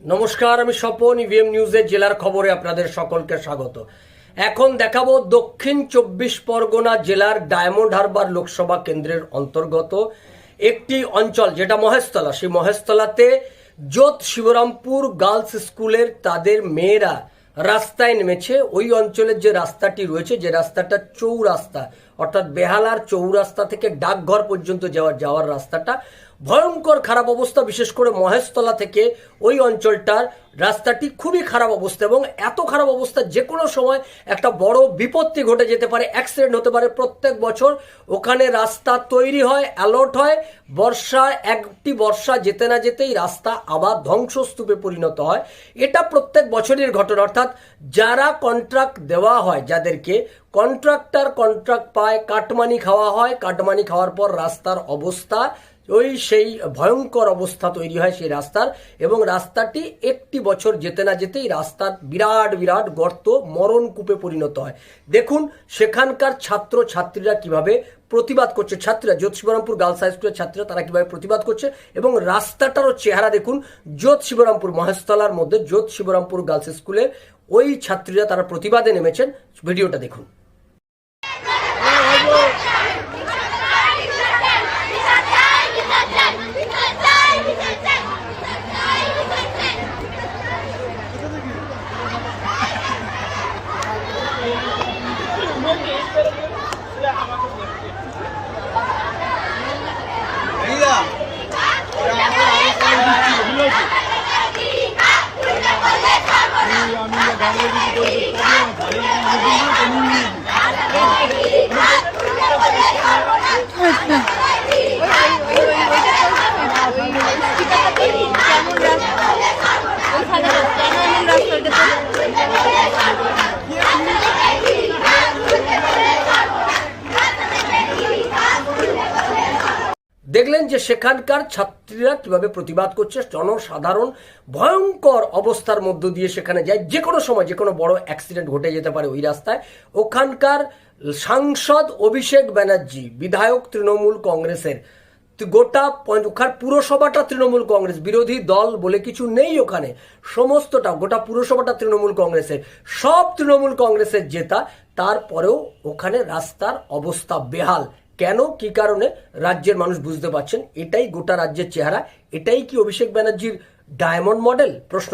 নমস্কার, আমি স্বপন ইভিএম নিউজের জেলার খবরে আপনাদের সকলকে স্বাগত। এখন দেখাবো দক্ষিণ চব্বিশ পরগনা জেলার ডায়মন্ড হারবার লোকসভা কেন্দ্রের অন্তর্গত একটি অঞ্চল, যেটা মহেশতলা। সেই মহেশতলাতে জোত শিবরামপুর গার্লস স্কুলের তাদের মেয়েরা রাস্তায় নেমেছে। ওই অঞ্চলের যে রাস্তাটি রয়েছে, যে রাস্তাটা চৌরাস্তা, অর্থাৎ বেহালার চৌরাস্তা থেকে ডাকঘর পর্যন্ত যাওয়ার যাওয়ার রাস্তাটা, ভয়ঙ্কর খারাপ অবস্থা, বিশেষ করে মহেশতলা থেকে ওই অঞ্চলটার রাস্তাটি খুবই খারাপ অবস্থা এবং এত খারাপ অবস্থা যে কোনো সময় একটা বড় বিপত্তি ঘটে যেতে পারে অ্যাক্সিডেন্ট হতে পারে প্রত্যেক বছর। ওখানে রাস্তা তৈরি হয় অ্যালার্ট হয়। বর্ষা একটি বর্ষা যেতে না যেতেই রাস্তা আবার ধ্বংসস্তূপে পরিণত হয়। এটা প্রত্যেক বছরের ঘটনা। অর্থাৎ যারা কন্ট্রাক্ট দেওয়া হয় যাদেরকে কন্ট্রাক্টর কন্ট্রাক্ট পায়, কাটমানি খাওয়া হয়। কাটমানি খাওয়ার পর রাস্তার অবস্থা ওই সেই ভয়ঙ্কর অবস্থা তৈরি হয় সেই রাস্তার এবং রাস্তাটি একটি বছর যেতে না যেতেই রাস্তার বিরাট বিরাট গর্ত মরণ কূপে পরিণত হয়। দেখুন সেখানকার ছাত্র ছাত্রীরা কীভাবে প্রতিবাদ করছে। ছাত্রীরা জ্যোত শিবরামপুর গার্লস হাই স্কুলের ছাত্রীরা তারা কীভাবে প্রতিবাদ করছে এবং রাস্তাটারও চেহারা দেখুন জ্যোত শিবরামপুর মহেশতলার মধ্যে জ্যোত শিবরামপুর গার্লস স্কুলের ওই ছাত্রীরা তারা প্রতিবাদে নেমেছেন। ভিডিওটা দেখুন। দেখলেন যে সেখানকার ছাত্রীরা কীভাবে প্রতিবাদ করছে, জনসাধারণ ভয়ঙ্কর অবস্থার মধ্য দিয়ে সেখানে যায়। যে কোনো সময়, যে কোনো বড় অ্যাক্সিডেন্ট ঘটে যেতে পারে ওই রাস্তায়। ওখানকার সাংসদ অভিষেক ব্যানার্জি, বিধায়ক তৃণমূল কংগ্রেসের, গোটা ওখান পুরসভাটা তৃণমূল কংগ্রেস, বিরোধী দল বলে কিছু নেই ওখানে। সমস্তটা, গোটা পুরসভাটা তৃণমূল কংগ্রেসের। সব তৃণমূল কংগ্রেসের জেতা, তারপরেও ওখানে রাস্তার অবস্থা বেহাল। কেন, কি কারণে রাজ্যের মানুষ বুঝতে পারছেন? এটাই গোটা রাজ্যের চেহারা। এটাই কি অভিষেক ব্যানার্জির ডায়মন্ড মডেল প্রশ্ন